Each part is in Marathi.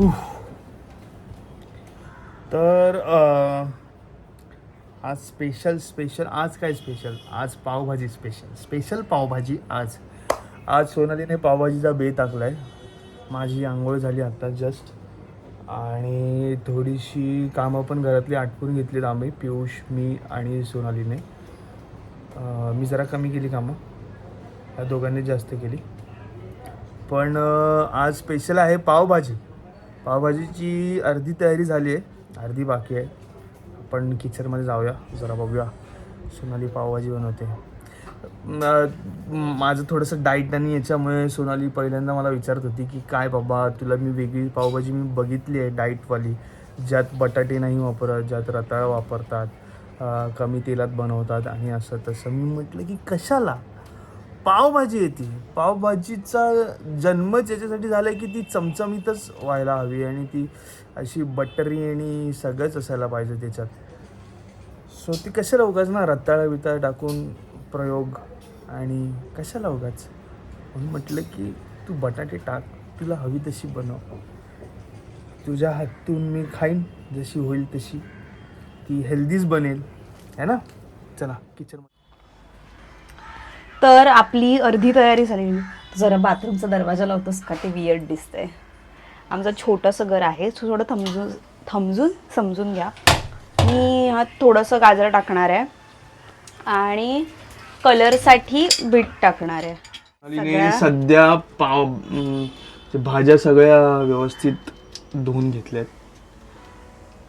तर आज स्पेशल स्पेशल आज काय स्पेशल आज पावभाजी स्पेशल स्पेशल पावभाजी आज. आज सोनालीने पावभाजीचा बे आहे माझी आंघोळ झाली आत्ता जस्ट आणि थोडीशी कामं पण घरातली आटपून घेतलीत आम्ही पियुष मी आणि सोनालीने. मी जरा कमी केली कामं. या दोघांनी जास्त केली. पण आज स्पेशल आहे पावभाजी. पावभाजीची अर्धी तयारी झाली आहे अर्धी बाकी आहे. आपण किचनमध्ये जाऊया जरा बघूया. सोनाली पावभाजी बनवते. माझं थोडंसं डाईट आणि याच्यामुळे सोनाली पहिल्यांदा मला विचारत होती की काय बाबा तुला मी वेगळी पावभाजी मी बघितली आहे डाईटवाली. ज्यात बटाटे नाही वापरत ज्यात रताळा वापरतात कमी तेलात बनवतात आणि असं तसं. मी म्हटलं की कशाला? पावभाजी येते. पावभाजीचा जन्मच याच्यासाठी झाला आहे की ती चमचमीतच व्हायला हवी आणि ती अशी बटरी आणि सगळंच असायला पाहिजे त्याच्यात. सो ती कशाला उगाच ना रताळा बिताळा टाकून प्रयोग आणि कशाला उगाच? म्हणून म्हटलं की तू बटाटे टाक तुला हवी तशी बनव. तुझ्या हातून मी खाईन जशी होईल तशी. ती हेल्दीच बनेल. है ना? चला किचन तर आपली अर्धी तयारी झाली जरा बाथरूमचा दरवाजा लावतोस का? ते वियर्ड दिसतंय. आमचं छोटंसं घर आहे. सो थोडं थमजून थमजून समजून घ्या. मी हा थोडंसं गाजर टाकणार आहे. आणि कलरसाठी बीट टाकणार आहे. सगळ्या- सध्या पाव अं, भाज्या सगळ्या व्यवस्थित धुवून घेतल्यात.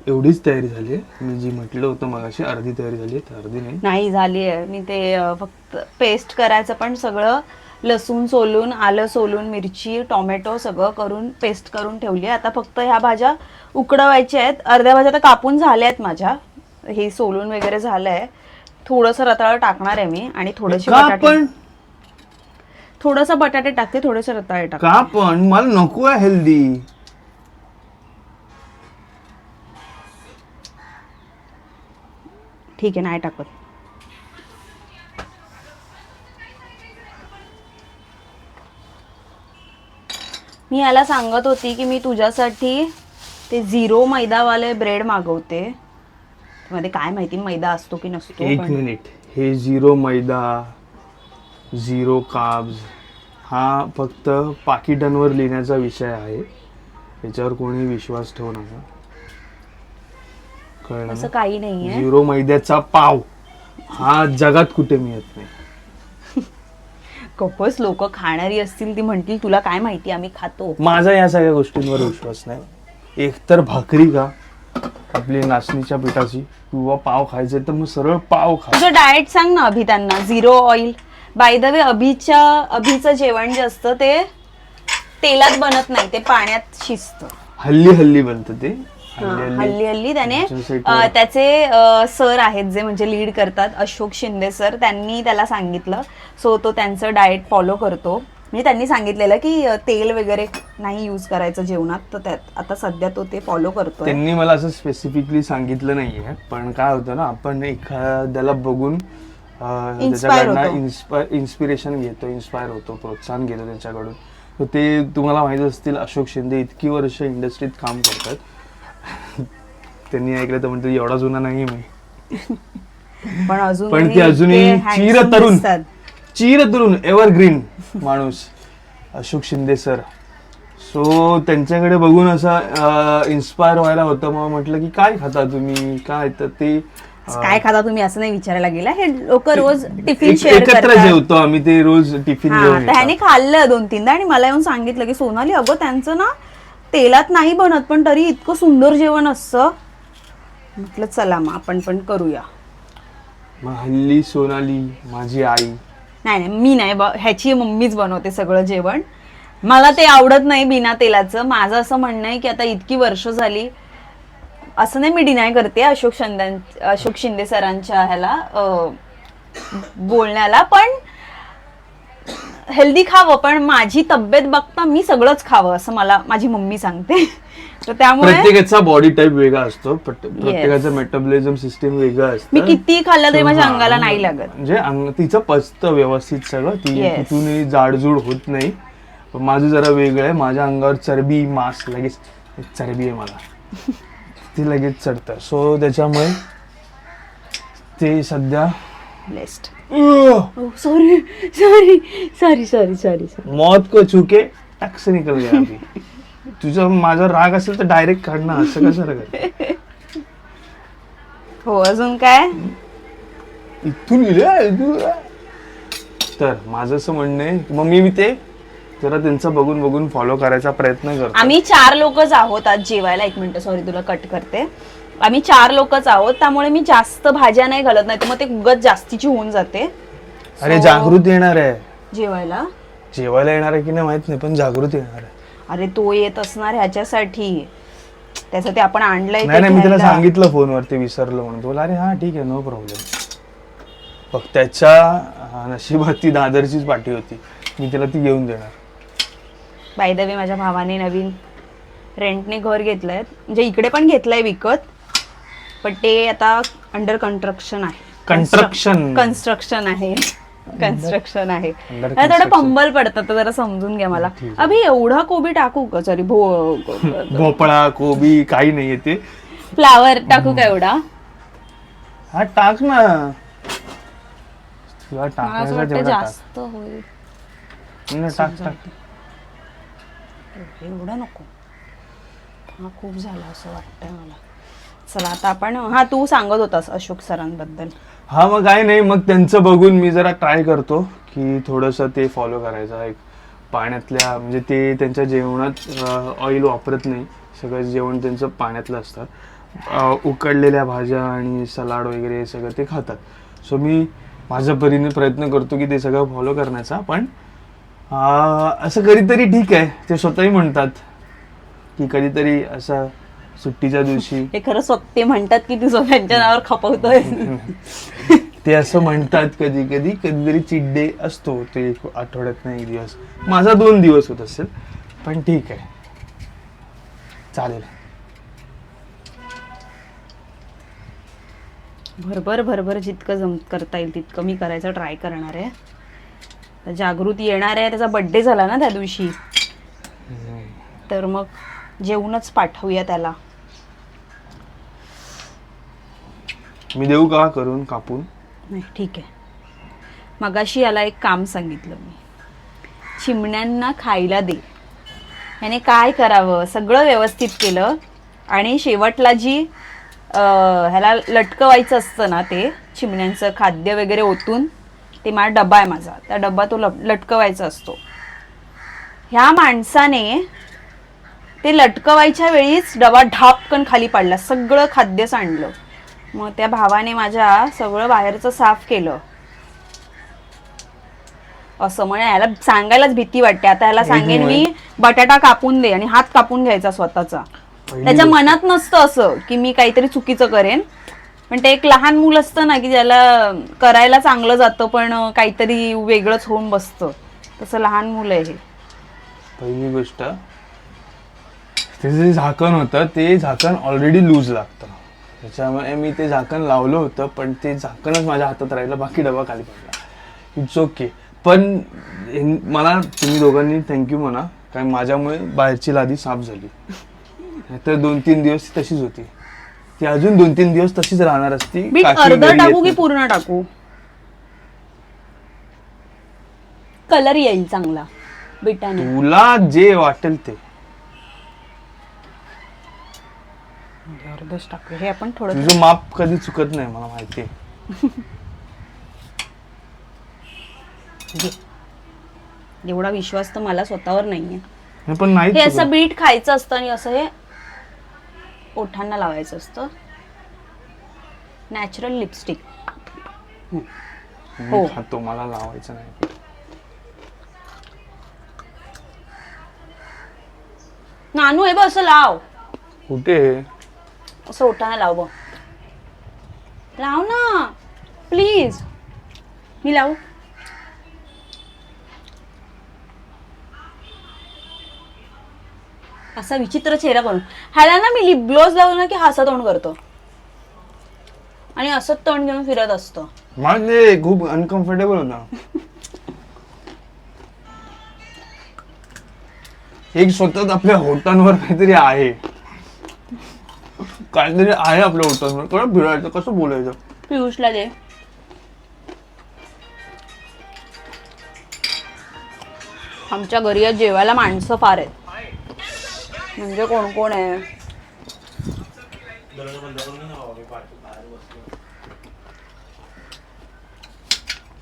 एवढीच तयारी झाली आहे. मी जी म्हटलं होतं मगाशी अर्धी तयारी झाली आहे तर अर्धी नाही. नाही झाली आहे. मी ते अं, फक्त पेस्ट करायचं पण सगळं लसूण सोलून आलं सोलून मिरची टोमॅटो सगळं करून पेस्ट करून ठेवली आहे. आता फक्त ह्या भाज्या उकडवायच्या आहेत. अर्ध्या भाज्या तर कापून झाल्या आहेत माझ्या. हे सोलून वगैरे झालं आहे. थोडंसं रताळं टाकणार आहे मी आणि थोडेसे का बटाटे पण? थोडंसं बटाटे टाकते थोडेसे रताळे टाकते. का पण? मला नको आहे हेल्दी. ठीक आहे नाही टाकत. मी याला सांगत होती की मी तुझ्यासाठी ते झिरो मैदावाले ब्रेड मागवते. मध्ये काय माहिती मैदा असतो की नसतो एक पण मिनिट. हे झिरो मैदा झिरो काब्स हा फक्त पाकिटांवर लिहिण्याचा विषय आहे. याच्यावर कोणी विश्वास ठेवू नका. कळलं असं ना? काही नाहीये. झिरो मैद्याचा पाव. हा जगात कुठे मिळत नाही. कपस लोक खाणारी असतील ती म्हणतील तुला काय माहिती आम्ही खातो. माझा या सगळ्या गोष्टींवर विश्वास नाही. एकतर भाकरी का आपली नाचणीच्या पिठाची किंवा पाव खायचे तर मग सरळ पाव खा. तुझं डाएट सांग ना अभि त्यांना. Zero oil. By the way अभिच्या अभिचं जेवण जे असतं ते तेलात बनत नाही ते पाण्यात शिजतं. हल्ली हल्ली बनतं ते. हल्ली हल्ली. त्याने अ. त्याचे सर आहेत जे म्हणजे लीड करतात अशोक शिंदे सर. त्यांनी त्याला सांगितलं. सो तो त्यांचं डाएट फॉलो करतो. म्हणजे त्यांनी सांगितलेलं की अ, तेल वगैरे नाही यूज करायचं जेवणात. तर त्यात आता सध्या तो ते फॉलो करतोय. त्यांनी मला असं स्पेसिफिकली सांगितलं नाहीये. पण काय होतं ना आपण एखाद्याला बघून अं, Inspire होतो. त्याच्याकडनं इन्स्पिरेशन घेतो इन्स्पायर होतो प्रोत्साहन घेतो त्याच्याकडून. तर ते तुम्हाला माहीत असतील अशोक शिंदे इतकी वर्ष इंडस्ट्रीत काम करतात. त्यांनी ऐकलं तर म्हणतात एवढा जुना नाही मी. पण अजून पण ते अजूनही चिर तरुण चिर तरुण एव्हरग्रीन माणूस. अशोक शिंदे सर सो त्यांच्याकडे बघून असं इन्स्पायर व्हायला होतं. मग म्हटलं की काय खाता तुम्ही? काय? तर ते काय खाता तुम्ही असं नाही विचारायला गेला. हे लोक रोज टिफिन शेअर एकत्र जेवतो आम्ही ते रोज टिफिन त्याने. खाल्लं दोन तीनदा आणि मला येऊन सांगितलं की सोनाली अगं त्यांचं ना तेलात नाही बनत पण तरी इतकं सुंदर जेवण असतं. म्हटलं चला मग आपण पण करूया. मग हल्ली सोनाली माझी आई. नाही नाही मी नाही ब- ह्याची मम्मीच बनवते सगळं जेवण. मला ते आवडत नाही बिना तेलाचं. माझं असं म्हणणं आहे की आता इतकी वर्ष झाली असं नाही मी डिनाय करते अशोक शिंदे अशोक शिंदे सरांच्या ह्याला अं, बोलण्याला पण हेल्दी खावं पण माझी तब्येत बघता मी सगळंच खावं असं मला माझी मम्मी सांगते. तर त्यामुळे प्रत्येकाचा बॉडी टाईप वेगळा असतो प्रत्ये- प्रत्येकाचं मेटाबॉलिझम सिस्टीम वेगळं असतं. मी किती खाल्लं तरी माझ्या अंगाला नाही लागत. म्हणजे अंग तिचं पचतं व्यवस्थित सगळं ती Yes. तिथूनही जाडजूड होत नाही. पण माझं जरा वेगळं आहे माझ्या अंगावर चरबी मांस लगेच चरबी आहे मला. ती लगेच चढतं. सो त्याच्यामुळे ते सध्या उह, sorry sorry sorry sorry sorry sorry मौत को चुके टक से निकल गया अभी। तुझा माझा राग असेल तर डायरेक्ट काढ ना असं कसं रे हो अजून काय? इथून. तर माझं असं म्हणणं आहे मग मी ते जरा त्यांचं बघून बघून फॉलो करायचा प्रयत्न करतो. आम्ही चार लोकच आहोत आज जेवायला. एक मिनिट सॉरी तुला कट करते. आम्ही चार लोकच आहोत त्यामुळे मी जास्त भाज्या नाही घालत नाही तर मग ते उगत जास्तीची होऊन जाते. अरे So- जागृत येणार आहे. जेवायला? जेवायला येणार आहे की नाही माहीत नाही पण जागृत येणार आहे. अरे तो येत असणार ह्याच्यासाठी. त्याचं ते आपण आणलंय नाही मी त्याला घ्यायला. सांगितलं फोनवरती विसरलो म्हणून. तो अरे हा ठीक आहे नो प्रॉब्लेम बघ त्याच्या अं, नशिबात ती दादरचीच पाठी होती. मी त्याला ती घेऊन देणार. बाय द वे माझ्या भावाने नवीन रेंटने घर घेतलंय. म्हणजे इकडे पण घेतलंय विकत. पण ते आता अंडर कन्स्ट्रक्शन आहे. Construction. कन्स्ट्रक्शन आहे. कन्स्ट्रक्शन आहे. थोडं. पंबल पडतं तर जरा समजून घ्या मला. अभि एवढा कोबी टाकू का? सॉरी भो भोपळा कोबी काही नाही ते फ्लावर टाकू का एवढा? हा टाक ना. तुला टाकायचा जास्त होईल. नाही, टाक टाक. एवढा नको. हा खूप झाला असं वाटतंय मला. चला आता आपण हा तू सांगत होतास अशोक सरांबद्दल. हा मग काय नाही मग त्यांचं बघून मी जरा ट्राय करतो की थोडंसं ते फॉलो करायचं. एक पाण्यातल्या म्हणजे ते त्यांच्या जेवणात ऑइल वापरत नाही. सगळं जेवण त्यांचं पाण्यातलं असतं. उकडलेल्या भाज्या आणि सलाड वगैरे हे सगळं ते खातात. सो मी माझ्या परीने प्रयत्न करतो की ते सगळं फॉलो करण्याचा पण असं कधीतरी ठीक आहे. ते स्वतःही म्हणतात की कधीतरी असं सुट्टीच्या दिवशी. हे खरं स्वतः म्हणतात की तू त्यांच्या नावावर खपवतोय ते असं म्हणतात कधी कधी कधीतरी चिट डे असतो. ते एक आठवड्यात एक दिवस. माझा दोन दिवस होत असेल पण ठीक आहे. चालेल. भरभर भरभर जितकं जम करता येईल तितकं मी करायचं ट्राय करणार आहे. तर जागृती येणार आहे. त्याचा बड्डे झाला ना त्या दिवशी. तर मग जेवूनच पाठवूया त्याला. मी देऊ का करून कापून? नाही ठीक आहे. मगाशी याला एक काम सांगितलं मी. चिमण्यांना खायला दे. याने काय करावं? सगळं व्यवस्थित केलं आणि शेवटला जी अं, ह्याला लटकवायचं असतं ना ते चिमण्यांचं खाद्य वगैरे ओतून ते माझा डबा आहे माझा. त्या डब्बा तो लप लटकवायचा असतो. ह्या माणसाने ते लटकवायच्या वेळीच डबा ढापकन खाली पडला. सगळं खाद्य सांडलं मग त्या भावाने माझ्या सगळं बाहेरचं साफ केलं. असं म्हणजे याला सांगायलाच भीती वाटते. आता याला सांगेन मी बटाटा कापून दे आणि हात कापून घ्यायचा स्वतःचा. त्याच्या. मनात नसतं असं की मी काहीतरी चुकीचं करेन. पण ते एक लहान मूल असतं ना की ज्याला करायला चांगलं जातं पण काहीतरी वेगळंच होऊन बसतं. तसं लहान मुलं आहे हे. पहिली गोष्ट त्याचं जे झाकण होतं ते झाकण ऑलरेडी लूज लागतं. त्याच्यामुळे मी ते झाकण लावलं होतं पण ते झाकणच माझ्या हातात राहिलं बाकी डबा खाली पडला. इट्स ओके पण मला तुम्ही दोघांनी थँक्यू म्हणा कारण माझ्यामुळे बाहेरची लादी साफ झाली. तर दोन तीन दिवस तशीच होती. ती अजून दोन तीन दिवस तशीच राहणार असती. अर्ध टाकू की. पूर्ण टाकू? कलर येईल चांगला. बिटाने. तुला जे वाटेल ते. अर्धच टाकू. हे आपण थोडं तुझं माप कधी चुकत नाही मला माहिती आहे. घे. एवढा विश्वास तर मला स्वतःवर नाहीये. नाही, पण नाही हे असं चुकत. बीट खायचं असतं आणि असं हे ओठांना लावायचं असतं. नॅचरल लिपस्टिक मी हो. खातो मला लावायचं नाही. नानू हे बघ असं लाव. कुठे असं ओठांना लाव लाव ना. प्लीज मी लावू? असा विचित्र चेहरा करून ह्याला ना मी लिप ग्लोज लावलं ना की हा असं तोंड करतो. आणि असंच तोंड घेऊन फिरत असतो. ते खूप अनकम्फर्टेबल होता. एक स्वतःच आपल्या होटांवर काहीतरी आहे. काहीतरी आहे आपल्या उठून कसं भिडायचं कसं बोलायचं? पियुषला दे. आमच्या घरी आज जेवायला माणसं फार आहेत. म्हणजे कोण कोण आहे?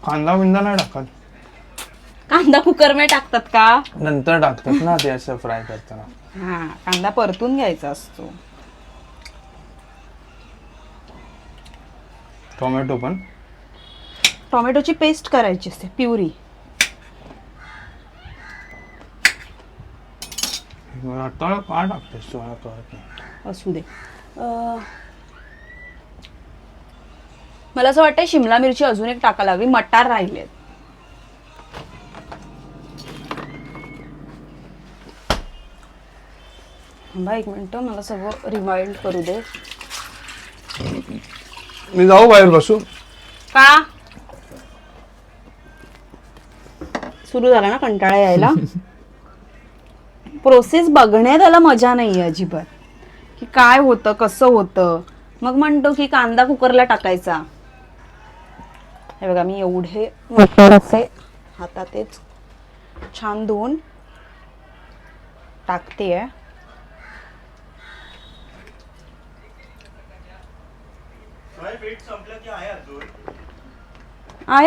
कांदा बिंदा नाही टाकत. कांदा कुकरमध्ये टाकतात का? नंतर टाकतात ना ते असं फ्राय करताना. हा कांदा परतून घ्यायचा असतो. टोमॅटो पण. टोमॅटोची पेस्ट करायची असते प्युरी. आता का टाकतेस तू मला कळत नाही असू दे. अं, मला असं वाटतं शिमला मिरची अजून एक टाका लागली मटार राहिलेत. थांबा एक मिनिट मला सगळं रिमाइंड करू दे. मी जाऊ बाहेर बसू का सुरू झाला ना कंटाळा यायला. प्रोसेस बघण्यात आला मजा नाही अजिबात. की काय होतं कसं होतं? मग म्हणतो की कांदा कुकरला टाकायचा. हे बघा मी एवढे मटर असे हातातच छान धुवून टाकते आहे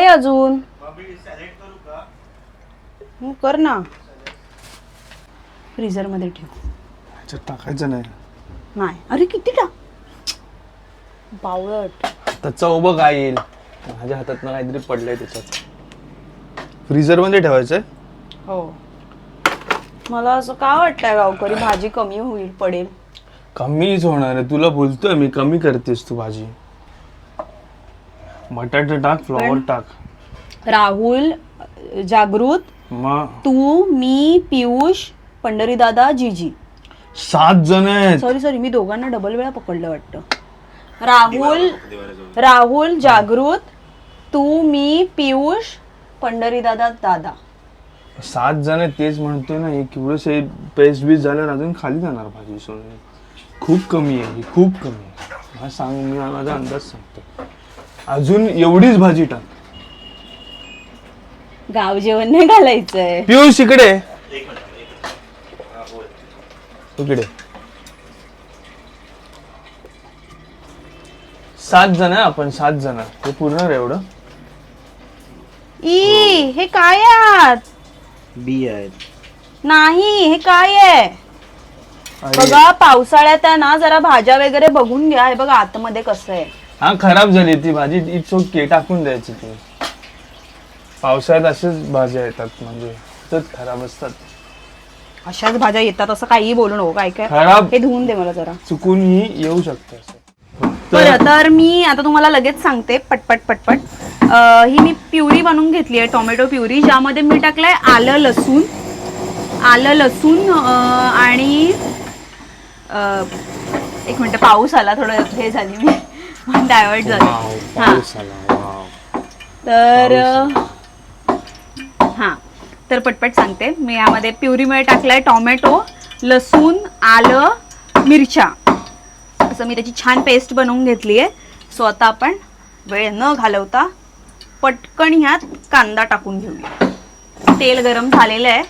अजून? हो, कर ना. फ्रीझरमध्ये ठेव. ह्याच्यात टाकायचं नाही. नाही. अरे किती टाक? बावळट. त्याचा उभं काय येईल माझ्या हातात काहीतरी पडलंय त्याच्यात. फ्रीझरमध्ये ठेवायचंय हो. मला असं का वाटतंय गावकरी भाजी कमी होईल पडेल? कमीच होणार आहे. तुला बोलतोय मी कमी करतेस तू भाजी. बटाटे टाक फ्लॉवर टाक. राहुल जागृत मग तू मी पियुष पंढरी दादा जीजी. सात जण आहेत. सॉरी सॉरी मी दोघांना डबल वेळा पकडलं वाटतं. राहुल राहुल जागृत तू मी पियुष पंढरी दादा. दादा सात जण आहेत तेच म्हणतोय ना हे केवढंच पेस्ट बीस झाल्यावर अजून खाली जाणार भाजी सोडून. खूप कमी आहे ही खूप कमी आहे. सांग मी माझा अंदाज सांगतो. अजून एवढीच भाजी टाक. गाव जेवण नाही घालायचंय. पियुष इकडे. इकडे. सात जण आहे आपण सात जण. ते पूर्ण रे एवढं. ई हे काय आहे आत? बी आहेत. नाही हे काय आहे? अरे, बघा पावसाळ्यात आहे ना जरा भाज्या वगैरे बघून घ्या. हे बघा आतमध्ये कसं आहे. हा खराब झाली ती भाजी. इट्स ओके टाकून द्यायची ती. पावसाळ्यात असेच भाज्या येतात म्हणजे खराब असतात. अशाच भाज्या येतात असं काही बोलू नको काय काय? खराब हे धुवून दे मला जरा. चुकूनही येऊ शकते असं. बरं तर मी आता तुम्हाला लगेच सांगते पटपट पटपट. अं, ही मी प्युरी बनवून घेतली आहे टोमॅटो प्युरी ज्यामध्ये मी टाकलंय आलं लसूण. आलं लसूण अं, आणि अं, एक मिनिट पाऊस आला थोडं हे झाली मी. डायवर्ट झाली हा पाऊस आला, वाव. तर हां. तर पटपट सांगते. मी यामध्ये प्युरीमध्ये टाकलाय टोमॅटो लसूण आलं मिरच्या. असं मी त्याची छान पेस्ट बनवून घेतली आहे. सो आता आपण वेळ न घालवता पटकन ह्यात कांदा टाकून घेऊया. तेल गरम झालेलं आहे.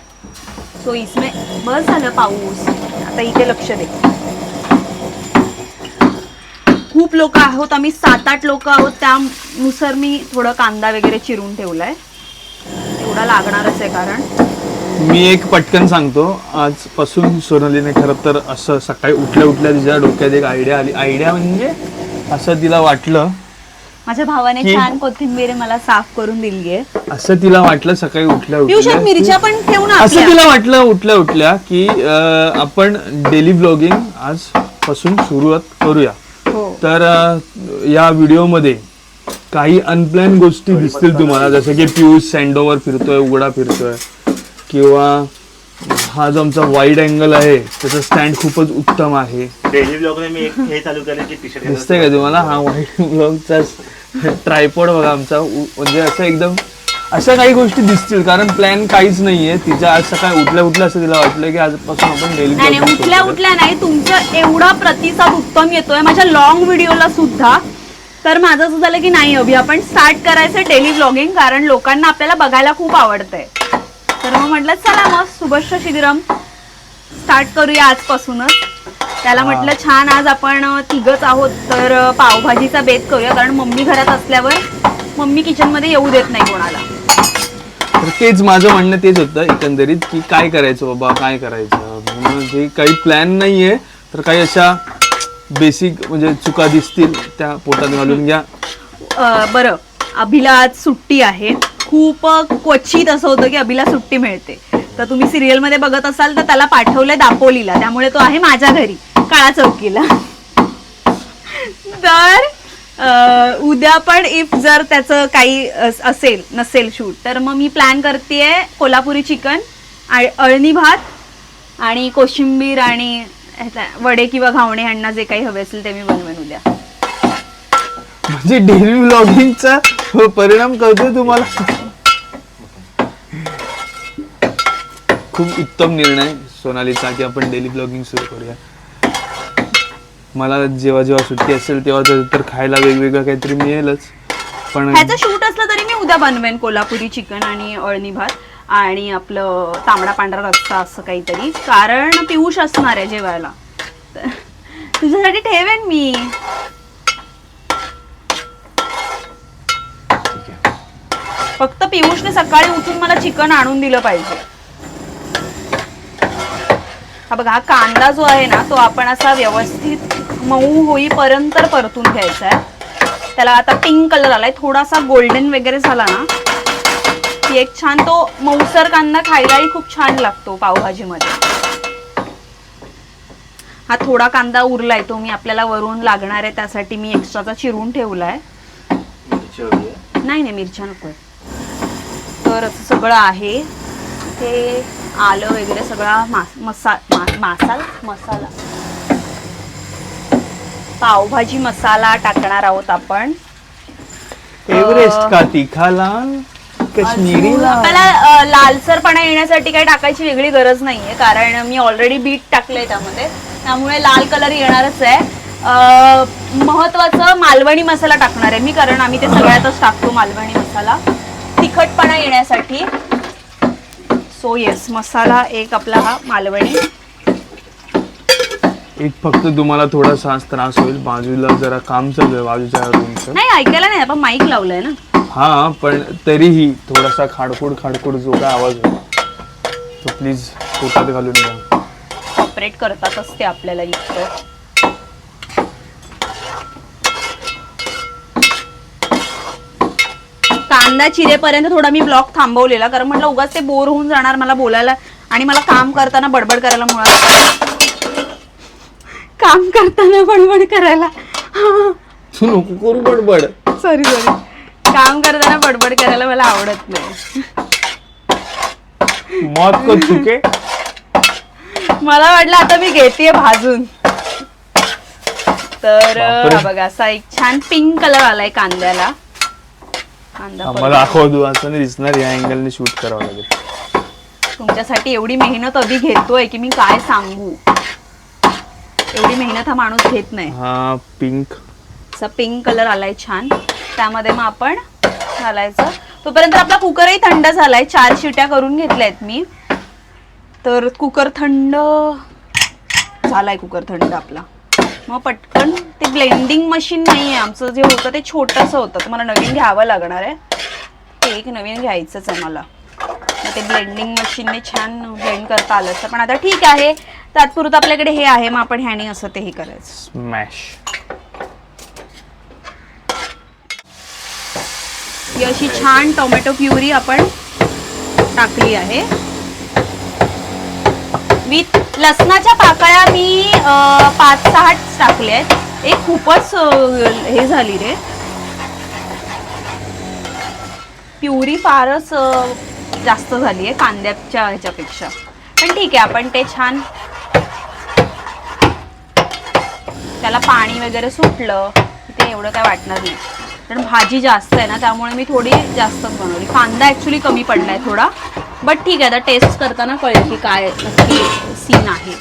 सो इसमे बस झालं पाऊस. आता इथे लक्ष दे. खूप लोक आहोत आम्ही सात आठ लोक आहोत. त्यानुसार मी थोडं कांदा वगैरे चिरून ठेवलाय. एवढा लागणारच आहे कारण. मी एक पटकन सांगतो आजपासून सोनालीने खरं तर असं सकाळी उठल्या उठल्या तिच्या डोक्यात एक आयडिया आली. आयडिया म्हणजे असं तिला वाटलं माझ्या भावाने की- छान कोथिंबीर मला साफ करून दिली आहे असं तिला वाटलं सकाळी उठल्या पियुषात उठल्या मिरच्या पण ठेवू ना असं आपल्या. तिला वाटलं उठल्या उठल्या की अं, आपण डेली ब्लॉगिंग आजपासून सुरुवात करूया. तर अं, या व्हिडिओमध्ये काही अनप्लॅन गोष्टी दिसतील तुम्हाला. जसं की पियुष सँडोवर फिरतोय उघडा फिरतोय. किंवा हा जो आमचा वाईड अँगल आहे त्याचा स्टँड खूपच उत्तम आहे. डेली ब्लॉग मी एक हे चालू करेन की टी शर्ट दिसतंय का तुम्हाला? हा वाईड ब्लॉगचा ट्रायपॉड बघा आमचा. म्हणजे असं एकदम अशा काही गोष्टी दिसतील कारण प्लॅन काहीच नाहीये. तिच्या आज सकाळी उठल्या उठल्या असं तिला वाटलं की आजपासून आपण डेली नाही नाही उठल्या उठल्या नाही तुमचं एवढा प्रतिसाद उत्तम येतोय. माझ्या लॉंग व्हिडिओला सुद्धा. तर माझं असं झालं की नाही अभि आपण स्टार्ट करायचं डेली व्लॉगिंग कारण लोकांना आपल्याला बघायला खूप आवडतंय. तर मग म्हटलं चला मग सुभश्र शिबिरम. स्टार्ट करूया आजपासूनच. त्याला म्हटलं छान आज आपण अं, तिघच आहोत तर अं, पावभाजीचा बेत करूया कारण मम्मी घरात असल्यावर. मम्मी किचनमध्ये येऊ देत नाही कोणाला. तर तेच माझं म्हणणं तेच होतं एकंदरीत की काय करायचं बाबा काय करायचं? म्हणून काही प्लॅन नाहीये तर काही अशा बेसिक म्हणजे चुका दिसतील त्या पोटात घालून घ्या. अ, बरं. अभिला आज सुट्टी आहे. खूप क्वचित असं होतं की अभिला सुट्टी मिळते. तर तुम्ही सिरियलमध्ये बघत असाल तर त्याला पाठवलंय दापोलीला. त्यामुळे तो आहे माझ्या घरी. काळा चौकीला. तर उद्या पण इफ जर त्याचं काही अस- असेल नसेल शूट तर मग मी प्लॅन करतेय कोल्हापुरी चिकन अळणी भात आणि कोशिंबीर आणि वडे किंवा घावणे यांना जे काही हवे असेल ते मी बनवेन उद्या. म्हणजे डेली व्लॉगिंगचा परिणाम कळतोय तुम्हाला? खूप उत्तम निर्णय सोनालीचा की आपण डेली ब्लॉगिंग सुरू करूया. मला जेव्हा जेव्हा सुट्टी असेल तेव्हा तर- तर खायला वेगवेगळं काहीतरी मिळेलच. पण ह्याचं शूट असलं तरी मी उद्या बनवेन कोल्हापुरी चिकन आणि अळणी भात आणि आपलं तांबडा पांढरा रस्सा असं काहीतरी. कारण पियुष असणार आहे जेवायला. तर तुझ्यासाठी ठेवेन मी. फक्त पियुषने सकाळी उठून मला चिकन आणून दिलं पाहिजे. हा बघा हा कांदा जो आहे ना तो आपण असा व्यवस्थित मऊ होईपर्यंत परतून घ्यायचा आहे त्याला आता पिंक कलर आलाय. थोडासा गोल्डन वगैरे झाला ना की एक छान तो मऊसर कांदा खायलाही खूप छान लागतो पावभाजीमध्ये. हा थोडा कांदा उरलाय तो मी आपल्याला वरून लागणार आहे त्यासाठी मी एक्स्ट्राचा चिरून ठेवलाय. नाही नाही मिरच्या नकोय. तर असं सगळं आहे. ते आलं वगैरे सगळा मास मसा मा- मासाल मसाला. पावभाजी मसाला टाकणार आहोत आपण. एव्हरेस्ट का तिखा लाल? काश्मीरी अ, लालसरपणा येण्यासाठी काही टाकायची वेगळी गरज नाहीये कारण मी ऑलरेडी बीट टाकलंय त्यामध्ये. त्यामुळे लाल कलर येणारच आहे. महत्वाचं मालवणी मसाला टाकणार आहे मी कारण आम्ही ते सगळ्यातच टाकतो मालवणी मसाला. तिखटपणा येण्यासाठी. सो येस मसाला एक आपला हा मालवणी. एक फक्त तुम्हाला थोडासा त्रास होईल. बाजूला जरा काम चालू आहे बाजूच्या रूमचं. नाही ऐकायला नाही आपण माईक लावलंय ना. हा पण तरीही थोडासा खाडखोड खाडखोड जो काय आवाज होता तो प्लीज पोटात घालून घ्या. ऑपरेट करतातच ते आपल्याला इतकं. कांदा चिरेपर्यंत थोडा मी ब्लॉग थांबवलेला कारण म्हटलं उगाच ते बोर होऊन जाणार मला बोलायला आणि मला काम करताना बडबड करायला मुळात. काम करताना बडबड करायला. तू नको करू बडबड. सॉरी सॉरी काम करताना बडबड करायला मला आवडत नाही. मौत को चुके मला वाटलं आता मी घेतेय भाजून. तर बापरे. हा बघा असा एक छान पिंक कलर आलाय कांद्याला. कांदा आम्हाला दिसणार या अँगलने शूट करावं लागेल. तुमच्यासाठी एवढी मेहनत अभि घेतोय की मी काय सांगू? एवढी मेहनत हा माणूस घेत नाही. हा पिंक असा पिंक कलर आलाय छान. त्यामध्ये मग आपण घालायचं. तोपर्यंत आपला कुकरही थंड झालाय. चार शिट्या करून घेतल्यात मी. तर कुकर थंड झालाय कुकर थंड आपला. मग पटकन ते ब्लेंडिंग मशीन नाही आहे आमचं. जे होतं ते छोटंसं होतं. तर मला नवीन घ्यावं लागणार आहे. ते एक नवीन घ्यायचंच आहे मला. मग ते ब्लेंडिंग मशीनने छान ब्लेंड करता आलं असतं पण आता ठीक आहे. तात्पुरतं आपल्याकडे हे आहे मग आपण ह्याने असं ते हे करायचं. स्मॅश ही अशी छान टोमॅटो प्युरी आपण टाकली आहे. विथ लसणाच्या पाकळ्या मी अं, पाच सहा टाकले आहेत. एक खूपच अं, हे झाली रे. प्युरी फारच अं, जास्त झाली आहे कांद्याच्या ह्याच्यापेक्षा. पण ठीक आहे आपण ते छान त्याला पाणी वगैरे सुटलं ते एवढं काय वाटणार नाही. कारण भाजी जास्त आहे ना त्यामुळे मी थोडी जास्तच बनवली. कांदा ॲक्च्युली कमी पडला आहे थोडा बट ठीक आहे आता टेस्ट करताना कळेल की काय नक्की सीन आहे.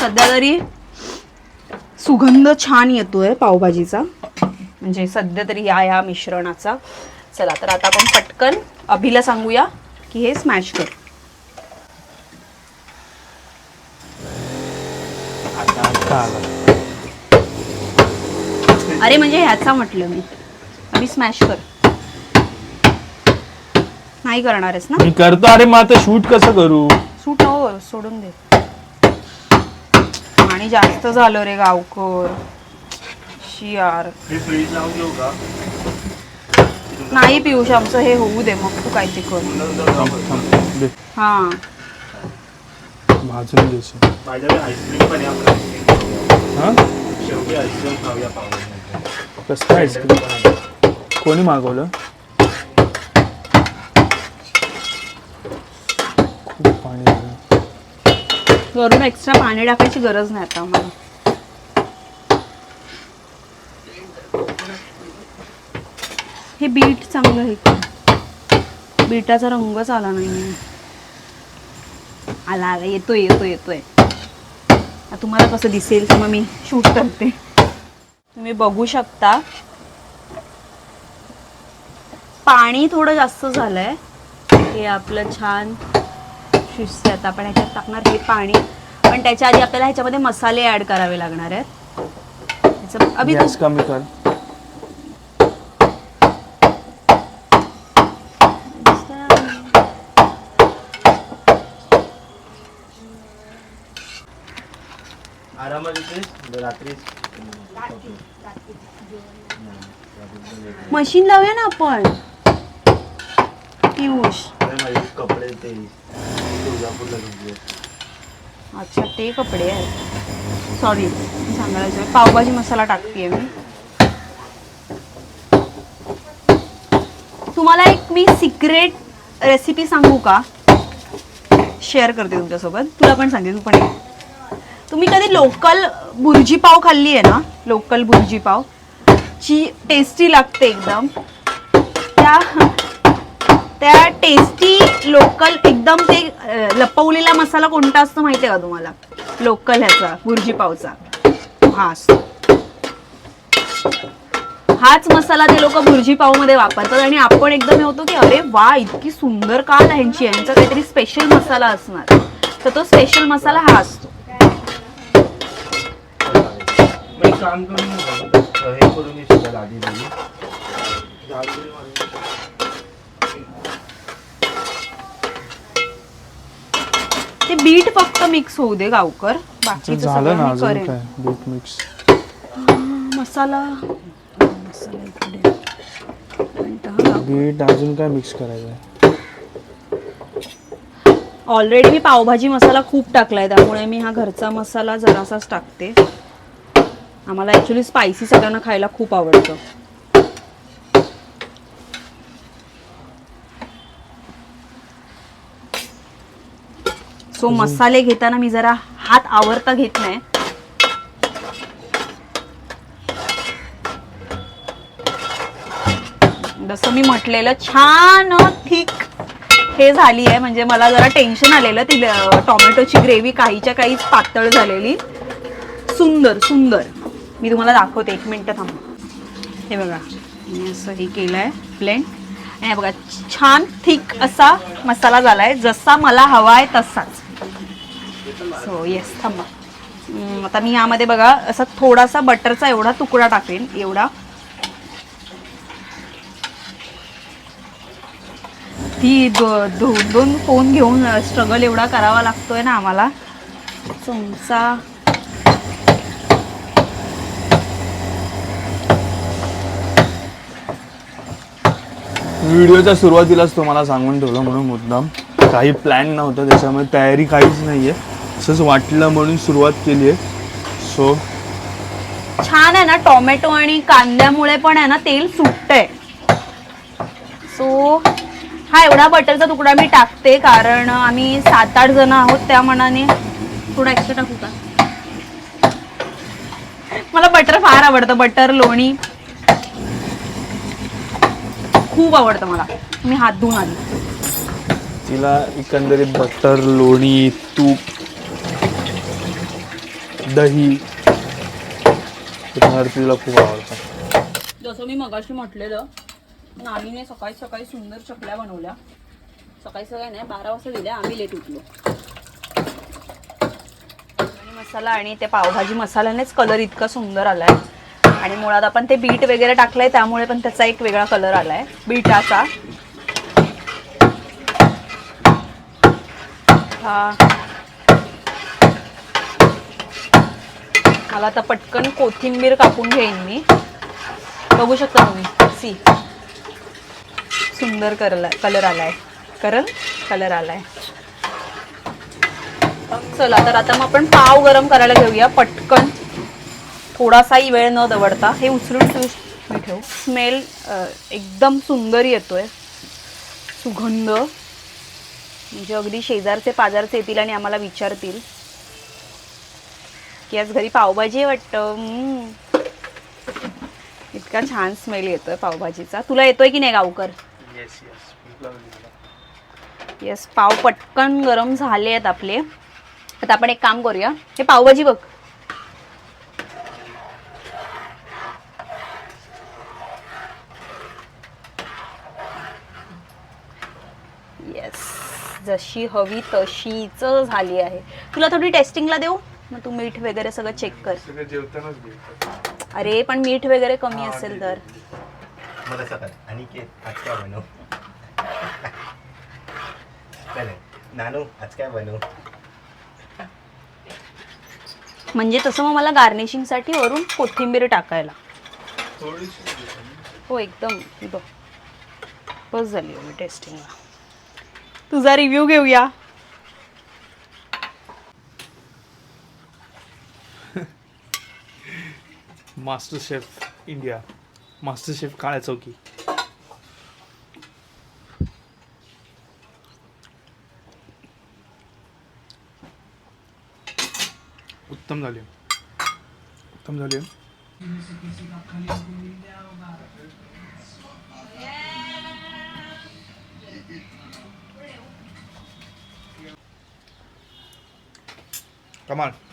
सध्या तरी सुगंध छान येतोय पावभाजीचा. म्हणजे सध्या तरी या या मिश्रणाचा. चला तर आता आपण पटकन अभिला सांगूया की हे स्मॅश कर. अरे म्हणजे ह्याचा म्हटलं मी. अभि स्मॅश कर. नाही करणार आहेस ना? मी करतो. अरे मग आता शूट कसं करू? सूट हो सोडून दे. आणि जास्त झालं रे गावकर. शियार मी फ्रीज लावून घेऊ का? नाही पियुष आमचं हे होऊ दे मग तू काय ते कर. थांब, दे. हा. भाजून देशील माझ्याकडे आईस्क्रीम पण आहे हां? शेवटी आईस्क्रीम खाऊया पावभाजी कसं आईस्क्रीम कोणी मागवलं? खूप पाणी वरून एक्स्ट्रा पाणी टाकायची गरज नाही आता आम्हाला. हे बीट चांगलं आहे. बीटाचा रंगच आला नाही आला आला येतोय येतोय येतोय. आता तुम्हाला कसं दिसेल तर मग मी शूट करते. तुम्ही बघू शकता. पाणी थोडं जास्त झालंय. हे आपलं छान शिजते आता आपण ह्याच्यात टाकणार हे पाणी. पण त्याच्या आधी आपल्याला ह्याच्यामध्ये मसाले ऍड करावे लागणार आहेत. ह्याचं- अभि कमी कर. रात्री मशीन लावूया ना आपण? पियुष. माझे कपडे ते तुळजापूरला घेतले अच्छा ते कपडे आहेत. सॉरी सांगायचं. पावभाजी मसाला टाकते मी. तुम्हाला एक मी सिक्रेट रेसिपी सांगू का? शेअर करते तुमच्यासोबत. तुला पण सांगते तू पण. तुम्ही कधी लोकल भुर्जी पाव खाल्ली आहे ना लोकल भुर्जी पाव. जी टेस्टी लागते एकदम. त्या त्या टेस्टी लोकल एकदम ते लपवलेला मसाला कोणता असतो माहितीये का तुम्हाला? लोकल ह्याचा भुर्जी पावचा. हा असतो. हाच मसाला ते लोक भुर्जी पावमध्ये वापरतात आणि आपण एकदम हे होतो की अरे वा इतकी सुंदर का ह्यांची यांचा. काहीतरी स्पेशल मसाला असणार. तर तो स्पेशल मसाला हा असतो. करून हे करून आधी दिली. ते बीट फक्त मिक्स होऊ दे गावकर. ते बाकीचं झालं ना सगळं मी अजून करेन. काय? बीट मिक्स मसाला. बीट अजून काय मिक्स करायचं आहे? ऑलरेडी मी पावभाजी मसाला खूप टाकलाय त्यामुळे मी हा घरचा मसाला जरासाच टाकते. आम्हाला ॲक्च्युली स्पायसी सगळ्यांना खायला खूप आवडतं. सो मसाले घेताना मी जरा हात आवरता घेत नाही. जसं मी म्हटलेलं छान थिक हे झाली आहे म्हणजे मला जरा टेन्शन आलेलं. ती टोमॅटोची ग्रेव्ही काहीच्या काहीच पातळ झालेली. सुंदर सुंदर. मी तुम्हाला दाखवते एक मिनटं थांब. हे बघा मी असं हे केलं आहे ब्लेंड आणि हे बघा छान थिक असा मसाला झाला आहे जसा मला हवा आहे तसाच. सो येस थांबा. आता मी यामध्ये बघा असा थोडासा बटरचा एवढा तुकडा टाकेन एवढा. ती दो- दोन दोन फोन घेऊन स्ट्रगल एवढा करावा लागतोय ना आम्हाला. चमचा व्हिडिओच्या सुरुवातीलाच तुम्हाला सांगून ठेवलं म्हणून मुद्दाम. काही प्लॅन नव्हतं त्याच्यामुळे तयारी काहीच नाही आहे असंच वाटलं म्हणून सुरुवात केली आहे सो छान आहे ना टोमॅटो आणि कांद्यामुळे पण आहे ना तेल सुटतंय. सो हा एवढा बटरचा तुकडा मी टाकते कारण आम्ही सात आठ जण आहोत त्या मनाने थोडा एक्स्ट्रा टाकू का? बटर फार आवडतं बटर लोणी. खूप आवडतं मला. मी हात धुवून आली. तिला एकंदरीत बटर लोणी तूप दही तिला खूप आवडतं. जसं मी मगाशी म्हटलेलं नानीने सकाळी सकाळी सुंदर चकल्या बनवल्या. सकाळी सकाळी नाही बारा वाजता दिल्या आम्ही लेट उठलो. आणि मसाला आणि ते पावभाजी मसाल्यानेच कलर इतका सुंदर आलाय. आणि मुळात आपण ते बीट वगैरे टाकलंय त्यामुळे पण त्याचा एक वेगळा कलर आलाय. बीटाचा. हा. मला आता पटकन कोथिंबीर कापून घेईन मी. बघू शकता तुम्ही. सी. सुंदर करला कलर आलाय. करल कलर आलाय. चला तर आता मग आपण पाव गरम करायला घेऊया. पटकन. थोडासाही वेळ न दवडता हे उचलून ठेवू मी ठेवू. स्मेल एकदम सुंदर येतोय. सुगंध. म्हणजे अगदी शेजारचे पाजारचे येतील आणि आम्हाला विचारतील. की आज घरी पावभाजी वाटतं. इतका छान स्मेल येतोय पावभाजीचा. तुला येतोय की नाही गावकर? येस येस येस पाव पटकन गरम झाले आहेत आपले. आता आपण एक काम करूया. हे पावभाजी बघ येस जशी हवी तशीच झाली आहे. तुला थोडी टेस्टिंगला देऊ? मग तू मीठ वगैरे सगळं चेक कर. सगळं जेवतानाच घेतात. अरे पण मीठ वगैरे कमी असेल तर. मला सकाळ. आणि के आज काय बनवू? काय नाही. नानू आज काय बनवू? म्हणजे तसं मग मला गार्निशिंगसाठी वरून कोथिंबीर टाकायला. हो एकदम. ही बघ. बस झाली टेस्टिंगला. तुझा रिव्ह्यू घेऊया. Master chef India. Master chef काळ्या चौकी. उत्तम झाले. उत्तम झाले. 咁啊～